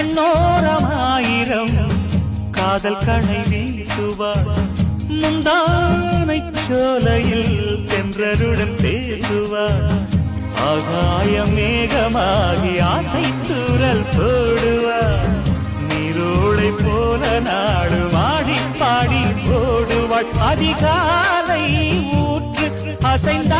கண்ணோரமாயிரம். காதல் கணை வீசுவார். முந்தானை சோலையில் தென்றருடன் பேசுவார். ஆகாய மேகமாகி ஆசை தூரல் போடுவார். நீரோடை போல நாடு மாடி பாடி போடுவாள் அதிகாலை ஊற்று அசைந்தாடும்